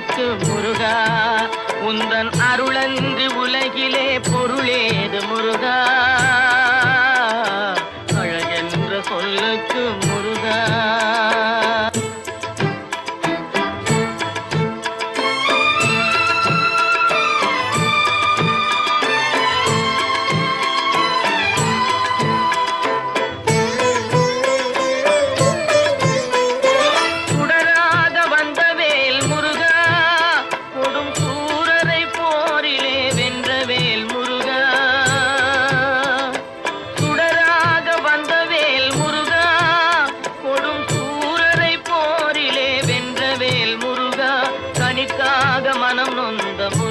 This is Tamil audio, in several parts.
முத்து முருகா உந்தன் அருளன்றி உலகிலே பொருள்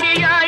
ஆண்டியாய்